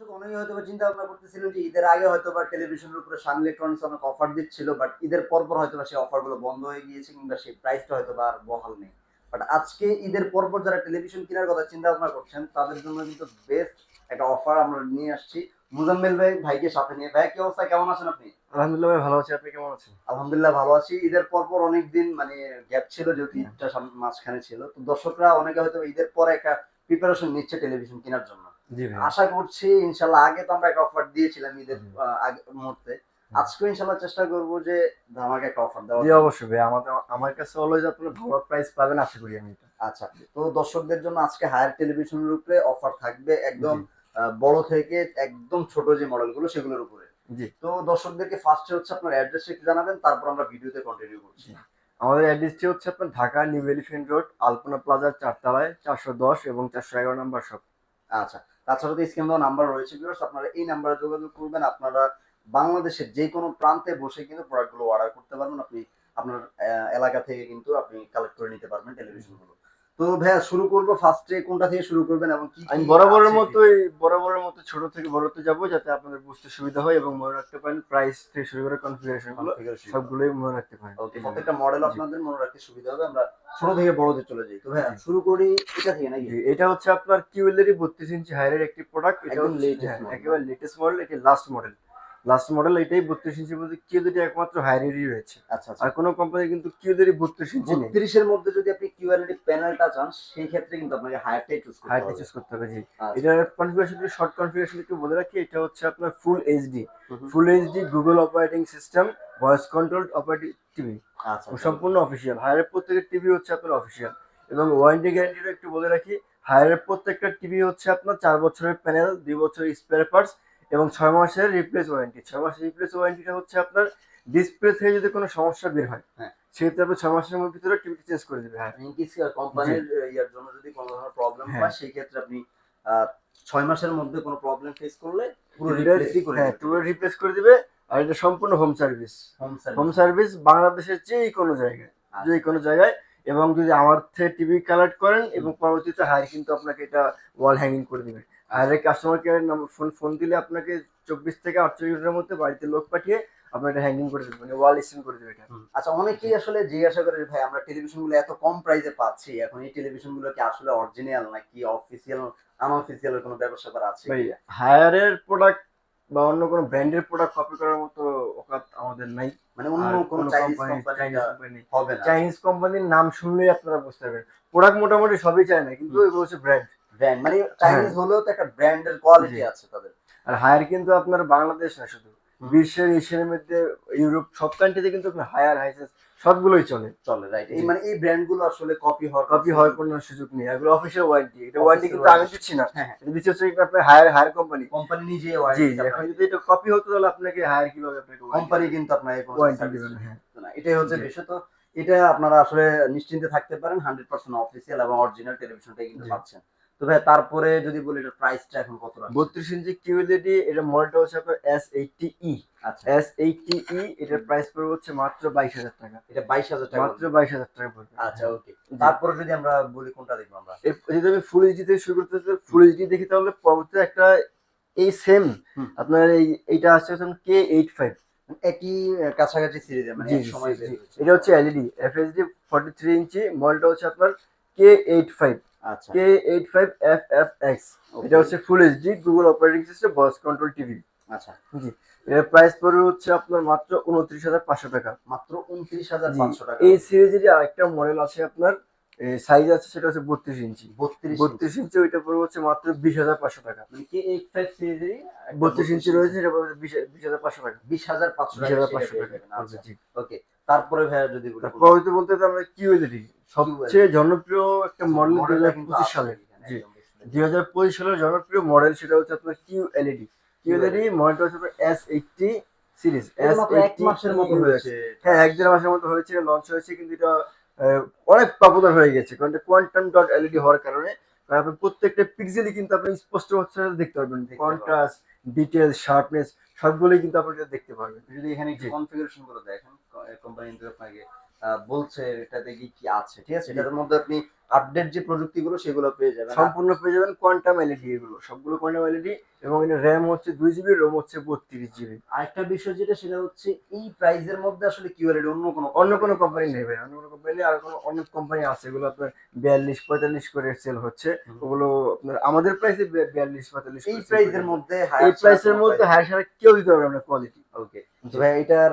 দর্শক অনেকে হয়তো চিন্তা ভাবনা করতেছিলেন যে ঈদের আগে হয়তো বা টেলিভিশনের উপরে সান ইলেকট্রনিক্স অনেক অফার দিচ্ছিল বাট ঈদের পর পর হয়তো বা সেই অফারগুলো বন্ধ হয়ে গিয়েছে কিংবা সেই প্রাইসটা হয়তো বা আর বহাল নেই। বাট আজকে ঈদের পর পর যারা টেলিভিশন কেনার কথা চিন্তা ভাবনা করছেন তাদের জন্য কিন্তু বেস্ট একটা অফার আমরা নিয়ে আসছি। মুজাম্মেল ভাই ভাইকে সাথে নিয়ে। ভাই কি অবস্থা? কেমন আছেন আপনি? আলহামদুলিল্লাহ ভাই ভালো আছি। আপনি কেমন আছেন? আলহামদুলিল্লাহ ভালো আছি। ঈদের পর পর অনেকদিন মানে গ্যাপ ছিল যেহেতু ঈদটা মাঝখানে ছিল। তো দর্শকরা অনেকে হয়তো ঈদের পরে একটা প্রিপারেশন নিচ্ছে টেলিভিশন কেনার জন্য। আশা করছি ইনশাল্লাহ আগে তো আমরা একটা অফার দিয়েছিলাম ঈদের মুহূর্তে। আজকে ইনশাল্লাহ চেষ্টা করব যে আমাকে একটা অফার দেওয়া জি অবশ্যই ভাই আমাদের আমার কাছে অলওয়েজ আপনারা ভালো প্রাইস পাবেন আশা করি আমি আচ্ছা তো দর্শকদের জন্য আজকে হায়ার টেলিভিশনের উপরে অফার থাকবে একদম বড় থেকে একদম ছোট যে মডেলগুলো সেগুলোর উপরে। জি। তো দর্শকদেরকে ফার্স্টে হচ্ছে আপনার অ্যাড্রেস একটু জানাবেন তারপর আমরা ভিডিওতে কন্টিনিউ করছি। আমাদের অ্যাড্রেসটি হচ্ছে আপনার Dhaka new Elephant road Alpana প্লাজার চারতলায় চারশো দশ এবং চারশো এগারো নাম্বার শপ। আচ্ছা তাছাড়া তো স্ক্রিন দেওয়া নাম্বার রয়েছে ভিউয়ার্স আপনারা এই নাম্বারে যোগাযোগ করবেন। আপনারা বাংলাদেশের যে কোনো প্রান্তে বসে কিন্তু প্রোডাক্টগুলো অর্ডার করতে পারবেন। আপনি আপনার এলাকা থেকে কিন্তু আপনি কালেক্ট করে নিতে পারবেন টেলিভিশনগুলো তো ভাইয়া শুরু করব ফার্স্টে কোনটা থেকে শুরু করবেন এবং কি আমি বরাবরের? মতোই বরাবরের মতো ছোট থেকে বড়তে যাব যাতে আপনাদের বুঝতে সুবিধা হয় এবং মনে রাখতে পারেন প্রাইস থেকে শুরু করে কনফিগারেশনগুলো সবগুলোই মনে রাখতে পারেন। প্রত্যেকটা মডেল আপনাদের মনে রাখতে সুবিধা হবে। আমরা ছোট থেকে বড়তে চলে যাই। তো ভাইয়া জি। শুরু করি এটা থেকে নাকি? এটা হচ্ছে আপনার কিউএলএরই বত্রিশ ইঞ্চি হায়ারের একটি প্রোডাক্ট এটা হচ্ছে latest হ্যাঁ, একেবারে লেটেস্ট মডেল এটি লাস্ট মডেল লাস্ট মডেল এটাই বত্রিশ ইঞ্চির মধ্যে কিউএলএরই একমাত্র হায়ারেরই রয়েছে। আচ্ছা আচ্ছা। আর কোনো কোম্পানি কিন্তু কিউএলএরই বত্রিশ ইঞ্চি নেই। বত্রিশের মধ্যে যদি আপনি কিউআরএলডি প্যানেলটা চান সেই ক্ষেত্রে কিন্তু আপনাকে হায়ারটাই চুজ করতে হায়ারটা হবে। চুজ করতে হবে জি। আচ্ছা। এটার কনফিগারেশন শর্ট কনফিগারেশন একটু বলে রাখি এটা হচ্ছে আপনার full HD. Full HD Google operating system voice control operating TV আচ্ছা সম্পূর্ণ অফিসিয়াল হায়ারের প্রত্যেকটা টিভি হচ্ছে আপনার অফিসিয়াল এবং ওয়ারেন্টি গ্যারান্টিটা একটু বলে রাখি হায়ারের প্রত্যেকটা টিভি হচ্ছে আপনার চার বছরের প্যানেল দুই বছরের স্পেয়ার পার্টস এবং ছয় মাসের রিপ্লেস ওয়ারেন্টি ছয় মাসের রিপ্লেস ওয়ারেন্টিটা হচ্ছে আপনার ডিসপ্লে থেকে যদি কোনো সমস্যা বের হয় হ্যাঁ। সেক্ষেত্রে আপনি ছয় মাসের মধ্যে ভিতরে টিভিটি চেঞ্জ করে দেবে হ্যাঁ কোম্পানির ইয়ার জন্য যদি কোনো ধরনের প্রবলেম হ্যাঁ। হয় সেই ক্ষেত্রে আপনি ছয় মাসের মধ্যে কোনো প্রবলেম ফেস করলে পুরো রিপ্লেসই করে হ্যাঁ পুরো রিপ্লেস করে দিবে। আর এটা সম্পূর্ণ হোম সার্ভিস হোম সার্ভিস বাংলাদেশের যে কোনো জায়গায় যে কোনো জায়গায়। এবং যদি আমার থেকে টিভি কালেক্ট করেন এবং পরবর্তীতে হায়ার কিন্তু আপনাকে এটা ওয়াল হ্যাঙ্গিং করে দিবে। হায়ারের customer care number phone phone দিলে আপনাকে চব্বিশ থেকে আটচল্লিশ ঘণ্টার মধ্যে বাড়িতে লোক পাঠিয়ে আপনার এটা হ্যাঙ্গিং করে দেবে মানে ওয়াল স্টেন করে দেবে এটা। আচ্ছা অনেকেই আসলে জিজ্ঞাসা করে ভাই আমরা টেলিভিশনগুলো এত কম প্রাইসে পাচ্ছি এখন এই টেলিভিশনগুলো কি আসলে অরিজিনাল নাকি অফিসিয়াল আনঅফিসিয়াল কোনো ব্যবসা করা আছে? ভাই হায়ারের প্রোডাক্ট বা অন্য কোনো ব্র্যান্ডের প্রোডাক্ট কপি করার মতো অকাত আমাদের নাই। মানে অন্য কোনো চাইনিজ কোম্পানি হবে কোম্পানির নাম শুনলেই আপনারা বুঝতে পারবেন। প্রোডাক্ট মোটামুটি সবই চায় না কিন্তু এগুলো হচ্ছে ব্র্যান্ড ব্র্যান্ড মানে চাইনিজ হলেও তো একটা ব্র্যান্ডের কোয়ালিটি হ্যাঁ। আছে তাদের। আর হায়ার কিন্তু আপনার বাংলাদেশ না শুধু। বিশ্বের এশিয়ার মধ্যে ইউরোপ সব কান্ট্রিতে কিন্তু হায়ার হাইসেন্স সবগুলোই চলে। চলে রাইট এই মানে এই ব্র্যান্ডগুলো আসলে কপি হওয়ার কপি হওয়ার কোনো সুযোগ নেই। এগুলো অফিসিয়াল ওয়ারেন্টি এটা ওয়ারেন্টি কিন্তু আমি দিচ্ছি না। হ্যাঁ হ্যাঁ। এটা দিচ্ছে হচ্ছে আপনার হায়ার হায়ার কোম্পানি কোম্পানি নিজে ওয়ারেন্টি জি এখন যদি এটা কপি হতো তাহলে আপনাকে হায়ার কীভাবে আপনাকে কোম্পানি কিন্তু আপনাকে ওয়ারেন্টি দিবে না হ্যাঁ। এটাই হচ্ছে। বিষয়। তো এটা আপনারা আসলে নিশ্চিন্তে থাকতে পারেন। হান্ড্রেড পার্সেন্ট অফিসিয়াল এবং অরিজিনাল টেলিভিশনটাই কিন্তু। পাচ্ছেন। তো ভাই তারপরে যদি বলি এটার প্রাইসটা এখন কত রাখছেন? বত্রিশ ইঞ্চি কিউএলইডি এটা মডেলটা হচ্ছে আপনার এস এইটটি ই আচ্ছা। এস এইটটি ই এটার প্রাইস পড়বে হচ্ছে মাত্র বাইশ হাজার টাকা। এটা বাইশ হাজার টাকা মাত্র বাইশ হাজার টাকা পড়বে। আচ্ছা ওকে তারপরে যদি আমরা বলি কোনটা দেখব আমরা? যদি আমি ফুল এইচডি থেকে শুরু করতে চাই ফুল এইচডি দেখি তাহলে পরবর্তীতে একটা এই সেম আপনার এই এইটা আসছে কে এইট ফাইভ একই কাছাকাছি সিরিজে মানে এক সময়। এটা হচ্ছে LED FSD forty three inch মডেলটা হচ্ছে আপনার K eight five K eight five F F X এটা হচ্ছে full HD Google operating system voice control TV আচ্ছা জি এর প্রাইস পড়বে হচ্ছে আপনার মাত্র উনত্রিশ হাজার পাঁচশো টাকা মাত্র উনত্রিশ হাজার পাঁচশো টাকা এই সিরিজের আরেকটা মডেল আছে আপনার সাইজ আছে সেটা হচ্ছে বত্রিশ ইঞ্চি বত্রিশ ইঞ্চি ওইটা পড়বে হচ্ছে মাত্র বিশ হাজার পাঁচশো টাকা মানে কে এইট ফাইভ সিরিজেরই বত্রিশ ইঞ্চি রয়েছে এটা পড়বে বিশ হাজার পাঁচশো টাকা বিশ হাজার পাঁচশো টাকা আচ্ছা। ওকে তারপরে ভাইয়া যদি তারপর বলতে আমরা কিউএলইডি সবচেয়ে জনপ্রিয় একটা মডেল দুই হাজার পঁচিশ সালের। দুই হাজার পঁচিশ সালের জনপ্রিয় মডেল সেটা হচ্ছে আপনার কিউ এলইডি কিউ এলইডি মডেলটা হচ্ছে আপনার এস এইটটি সিরিজ এস এক মাসের মতো হয়েছে। হ্যাঁ এক দেড় মাসের মতো হয়েছে লঞ্চ হয়েছে কিন্তু এটা অনেক পপুলার হয়ে গেছে। কারণ কোয়ান্টাম ডট এলইডি হওয়ার কারণে আপনি প্রত্যেকটা পিক্সেলই কিন্তু আপনি স্পষ্ট হচ্ছে দেখতে পারবেন। কন্ট্রাস্ট ডিটেলস শার্পনেস সবগুলোই কিন্তু আপনারা দেখতে পারবেন যদি এখানে। কনফিগারেশনগুলো দেখেন কোম্পানি আপনাকে বলছে এটাতে কি কি আছে ঠিক আছে? এটার মধ্যে আপনি আপডেট যে প্রযুক্তিগুলো সেগুলো পেয়ে যাবেন। সম্পূর্ণ পেয়ে যাবেন কোয়ান্টাম এলইডি এগুলো। সবগুলো কোয়ান্টাম এলইডি এবং এটা র্যাম হচ্ছে দুই জিবি রোম হচ্ছে বত্রিশ জিবি আরেকটা বিষয় যেটা সেটা হচ্ছে এই প্রাইজের মধ্যে আসলে কিউএলইডি অন্য কোনো অন্য কোনো কোম্পানি নেবে অন্য কোনো কোম্পানি আর কোনো অনেক কোম্পানি আছে এগুলো আপনার বিয়াল্লিশ পঁয়তাল্লিশ করে সেল হচ্ছে। ওগুলো আপনার আমাদের প্রাইসে বিয়াল্লিশ পঁয়তাল্লিশ এই প্রাইজের মধ্যে এই প্রাইসের মধ্যে হায়ার সারা কেউ দিতে পারবে না কোয়ালিটি ওকে তো ভাই এটার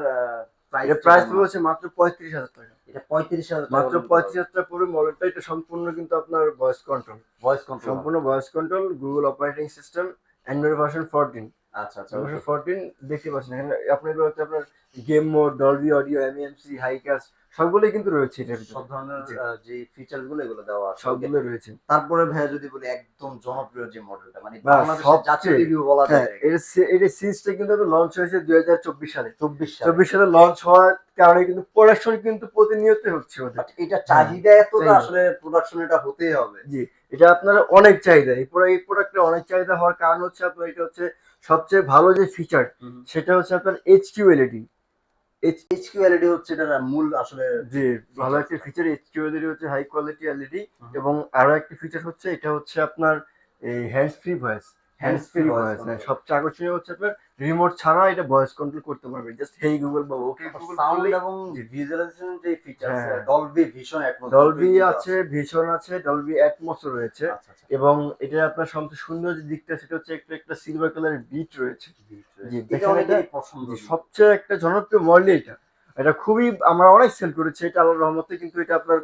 প্রাইস এটা প্রাইস হচ্ছে মাত্র পঁয়ত্রিশ হাজার টাকা। এটা পঁয়ত্রিশ হাজার মাত্র পঁয়ত্রিশ হাজার টাকা পড়বে মডেলটা এটা সম্পূর্ণ কিন্তু আপনার ভয়েস কন্ট্রোল ভয়েস কন্ট্রোল সম্পূর্ণ voice control Google operating system Android version fourteen আচ্ছা আচ্ছা ভার্সন ফোরটিন দেখতে পাচ্ছেন এখানে আপনার এগুলো হচ্ছে আপনার game mode Dolby audio MMC হাইকাস সবগুলোই কিন্তু রয়েছে এটার সব ধরনের যে ফিচার এগুলো দেওয়া আছে। সবগুলো রয়েছে। তারপরে ভাইয়া যদি বলি একদম জনপ্রিয় যে মডেলটা মানে বাহ, বাংলাদেশের জাতীয় রিভিউ বলা হ্যাঁ যায় সিরিজটা কিন্তু লঞ্চ হয়েছে দুই হাজার চব্বিশ সালে। চব্বিশ সাল। চব্বিশ সালে লঞ্চ হওয়ার কারণে কিন্তু প্রোডাকশন কিন্তু প্রতিনিয়ত হচ্ছে এটা চাহিদা এতটা আসলে প্রোডাকশন এটা হতেই হবে। জি এটা আপনার অনেক চাহিদা। এই পুরো এই প্রোডাক্টের অনেক চাহিদা হওয়ার কারণ হচ্ছে আপনার এটা হচ্ছে সবচেয়ে ভালো যে ফিচার সেটা হচ্ছে আপনার এইচ কিউ এলইডি এইচকিউএলইডি হচ্ছে এটা মূল আসলে যে ভালো একটা ফিচার এইচ কিউ এলইডি হচ্ছে হাই কোয়ালিটি এলইডি। এবং আরও একটা ফিচার হচ্ছে এটা হচ্ছে আপনার এই hands free voice hands free voice. সবচেয়ে আকর্ষণীয় হচ্ছে আপনার রিমোট ছাড়া এটা ভয়েস কন্ট্রোল করতে পারবে। জাস্ট হেই গুগল বা ওকে গুগল সাউন্ড এবং ভিজুয়ালাইজেশন যে feature. Dolby Vision Atmos Dolby আছে ভীষণ আছে ডলবি অ্যাটমস রয়েছে। আচ্ছা আচ্ছা এবং এটা আপনার সবচেয়ে সুন্দর যে দিকটা সেটা হচ্ছে একটা একটা সিলভার কালারের বিট রয়েছে। জি, এটা অনেকেরই এটা- পছন্দ সবচেয়ে একটা জনপ্রিয় মডেল এটা। এটা খুবই আমরা অনেক সেল করেছি এটা আল্লাহর রহমতে কিন্তু এটা আপনার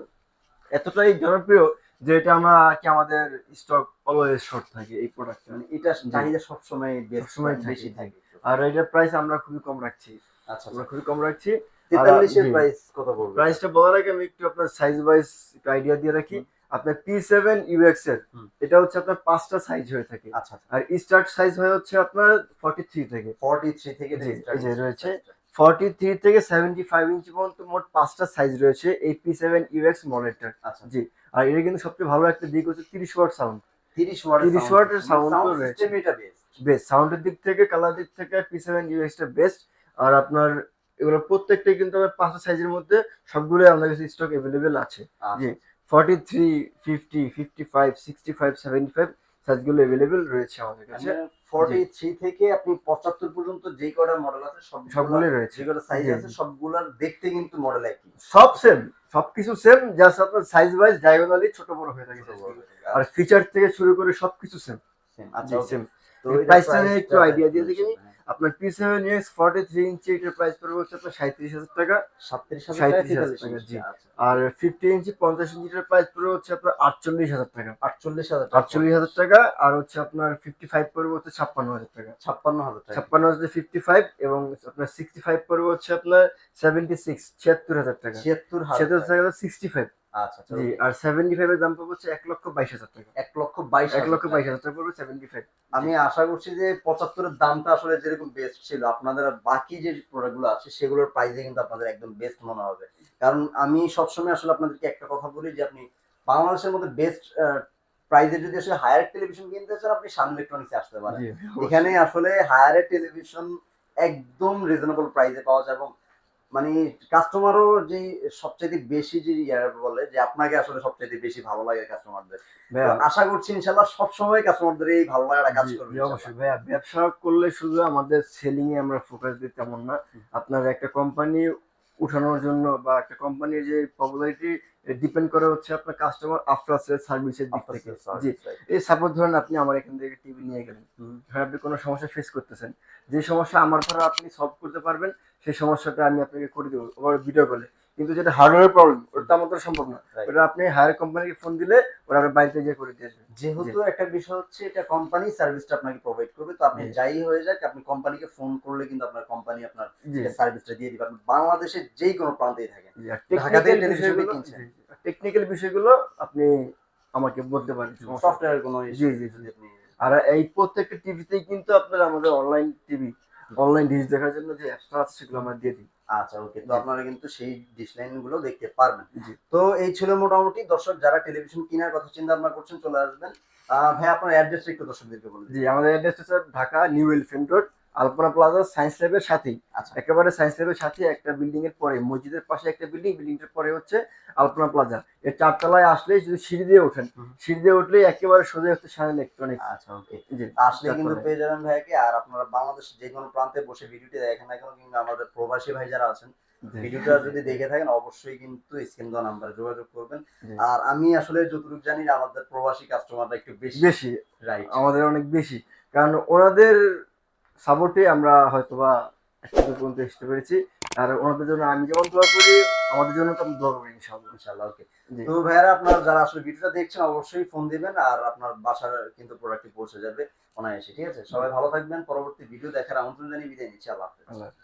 এতটাই জনপ্রিয় যে এটা আমরা কি আমাদের স্টক অলওয়েজ শর্ট থাকে এই প্রোডাক্টটা মানে এটা চাহিদা সবসময় সবসময় বেশি থাকে, আর এটার প্রাইস আমরা খুবই কম রাখছি। আচ্ছা আমরা খুবই কম রাখছি। তেতাল্লিশের। প্রাইস কত পড়বে? প্রাইসটা বলার আগে আমি একটু আপনার সাইজ ওয়াইজ আইডিয়া দিয়ে রাখি। আপনার পি সেভেন ইউএক্স এর এটা হচ্ছে আপনার পাঁচটা সাইজ হয়ে থাকে। আচ্ছা আর স্টার্ট সাইজ হয়ে হচ্ছে আপনার ফর্টি থ্রি থেকে ফর্টি থ্রি থেকে যে রয়েছে। ফর্টি থ্রি থেকে সেভেন্টি ফাইভ ইঞ্চি পর্যন্ত মোট পাঁচটা সাইজ রয়েছে এই পি সেভেন ইউএক্স মডেলটার আচ্ছা। জি। আর এটা কিন্তু সবচেয়ে ভালো একটা দিক হচ্ছে তিরিশ ওয়াট সাউন্ড 30 ওয়াটের 30 ওয়াটের সাউন্ড। সিস্টেম এটা বেস্ট বেস্ট সাউন্ডের দিক থেকে কালার দিক থেকে পি সেভেন ইউএসটা বেস্ট আর আপনার এগুলো প্রত্যেকটাই কিন্তু আমার পাঁচটা সাইজের মধ্যে সবগুলোই আমাদের কাছে স্টক অ্যাভেলেবেল আছে। জি forty three fifty fifty five sixty five seventy five সাইজগুলো অ্যাভেলেবেল রয়েছে আমাদের কাছে। ফর্টি থ্রি থেকে আপনি পঁচাত্তর পর্যন্ত যে কটা মডেল আছে সব সবগুলোই রয়েছে। যে কটা সাইজ আছে সবগুলোর দেখতে কিন্তু মডেল একই। সব সেম সবকিছু সেম জাস্ট আপনার সাইজ ওয়াইজ ডায়াগোনালি ছোট বড় হয়ে থাকে আর ফিচার থেকে শুরু করে সবকিছু সেম আচ্ছা সেম তো এই এটা price টা price নিয়ে একটু আইডিয়া দিয়ে দেখি। আপনার P seven UX forty three inch এটার প্রাইস পড়বে হচ্ছে আপনার সাঁত্রিশ হাজার টাকা 37 হাজার টাকা, 37 হাজার টাকা, জি। আচ্ছা। আর ফিফটি ইঞ্চি পঞ্চাশ ইঞ্চিটার প্রাইস পড়বে হচ্ছে আপনার আটচল্লিশ হাজার টাকা 48 হাজার আটচল্লিশ হাজার টাকা আর হচ্ছে আপনার ফিফটি ফাইভ পড়বে হচ্ছে ছাপ্পান্ন হাজার টাকা 56 হাজার টাকা। ছাপ্পান্ন হাজার ফিফটি ফাইভ এবং আপনার সিক্সটি ফাইভ পড়বে হচ্ছে আপনার সেভেন্টি সিক্স ছিয়াত্তর হাজার টাকা 76 হাজার ছিয়াত্তর টাকা। হাজার সিক্সটি ফাইভ আচ্ছা আচ্ছা, জি আর সেভেন্টি ফাইভের দাম পড়বে হচ্ছে এক লক্ষ বাইশ হাজার টাকা। এক লক্ষ বাইশ এক লক্ষ বাইশ হাজার টাকা পড়বে সেভেন্টি ফাইভ আমি আশা করছি যে পঁচাত্তরের দামটা আসলে যেরকম বেস্ট ছিল আপনাদের বাকি যে আছে সেগুলোর প্রাইসে কিন্তু আপনাদের একদম বেস্ট মনে হবে। কারণ আমি সবসময় আসলে আপনাদেরকে একটা কথা বলি যে আপনি বাংলাদেশের মধ্যে বেস্ট প্রাইজে যদি আসলে হায়ার টেলিভিশন কিনতে চান আপনি শান ইলেকট্রনিক্সে আসতে পারেন। এখানে আসলে হায়ারের টেলিভিশন একদম রিজনেবল প্রাইসে পাওয়া যায় এবং মানে কাস্টমারও যে সবচেয়ে বেশি যে ইয়ার বলে যে আপনাকে আসলে সবচেয়ে বেশি ভালো লাগে কাস্টমারদের আশা করছি ইনশাল্লাহ সবসময় কাস্টমারদের এই ভালো লাগাটা কাজ করবে অবশ্যই। ভাইয়া ব্যবসা করলে শুধু আমাদের সেলিং এ আমরা ফোকাস দিই তেমন না। আপনার একটা কোম্পানি উঠানোর জন্য বা একটা কোম্পানির যে পপুলারিটি ডিপেন্ড করে হচ্ছে আপনার কাস্টমার আফটার সেল সার্ভিসের দিক থেকে। জি। এই সাপোর্ট ধরেন আপনি আমার এখান থেকে টিভি নিয়ে গেলেন। ধরেন আপনি কোনো সমস্যা ফেস করতেছেন। যে সমস্যা আমার ধরো আপনি সলভ করতে পারবেন সেই সমস্যাটা আমি আপনাকে করে দেবো। ভিডিও কলে কিন্তু যেটা হার্ডওয়্যার প্রবলেম ওটা তো আমার সম্ভব না। ওটা আপনি হায়ার কোম্পানিকে ফোন দিলে ওরা আপনার বাড়িতে গিয়ে করে দিয়ে আসবে। যেহেতু একটা বিষয় হচ্ছে এটা কোম্পানি সার্ভিসটা আপনাকে প্রোভাইড করবে। তো আপনি যাই হয়ে যাক আপনি কোম্পানিকে ফোন করলে কিন্তু আপনার কোম্পানি আপনার সার্ভিসটা দিয়ে দিবে। আপনি বাংলাদেশের যেই কোনো প্রান্তেই থাকেন। ঢাকা টেকনিক্যাল থেকে বিষয়গুলো কিনছেন। টেকনিক্যাল বিষয়গুলো আপনি আমাকে বলতে পারেন সফটওয়্যার কোনো জি, জি, জি। আর এই প্রত্যেকটা টিভিতেই কিন্তু আপনার আমাদের অনলাইন টিভি অনলাইন ডিশ দেখার জন্য যে অ্যাপসটা আছে সেগুলো আমরা দিয়ে দিই। আচ্ছা ওকে তো আপনারা কিন্তু সেই ডিসলাইনগুলো দেখতে পারবেন। জি। তো এই ছিল মোটামুটি দর্শক যারা টেলিভিশন কেনার কথা চিন্তা ভাবনা করছেন চলে আসবেন। ভাই আপনার অ্যাড্রেসটা একটু দর্শকদেরকে বলুন। জি আমাদের অ্যাড্রেস হচ্ছে Dhaka new elephant road Alpana plaza science ল্যাবের সাথেই। আচ্ছা একেবারে সায়েন্স ল্যাবের সাথে একটা বিল্ডিং এর পরে মসজিদের পাশে একটা বিল্ডিং বিল্ডিংটার পরে হচ্ছে আলপনা প্লাজা। এর চারতলায় আসলে যদি সিঁড়ি দিয়ে ওঠেন সিঁড়ি দিয়ে উঠলে একেবারে সোজা হচ্ছে শান ইলেকট্রনিক্স আচ্ছা ওকে আসলে কিন্তু পেয়ে যাবেন ভাইকে আর আপনারা বাংলাদেশের যে কোনো প্রান্তে বসে ভিডিওটি দেখেন না কেন কিন্তু আমাদের প্রবাসী ভাই যারা আছেন ভিডিওটা যদি দেখে থাকেন অবশ্যই কিন্তু স্ক্রিন দেওয়া নাম্বারে যোগাযোগ করবেন। আর আমি আসলে যতটুকু জানি আমাদের প্রবাসী কাস্টমাররা একটু বেশি। বেশি। রাইট আমাদের অনেক বেশি। কারণ ওনাদের সাপোর্টে আমরা হয়তোবা একটা দূর পর্যন্ত আসতে পেরেছি। আর ওনাদের জন্য আমি যেমন দোয়া করি আমাদের জন্য তো দোয়া করি ইনশাআল্লাহ ইনশাআল্লাহ ওকে। তো ভাইয়ারা আপনারা যারা আসলে ভিডিওটা দেখছেন অবশ্যই ফোন দিবেন আর আপনার বাসার কিন্তু প্রোডাক্টটি পৌঁছে যাবে অনায়াসে ঠিক আছে? সবাই ভালো থাকবেন পরবর্তী ভিডিও দেখার আমন্ত্রণ জানিয়ে বিদায় নিচ্ছি আল্লাহ আল্লাহ হাফেজ।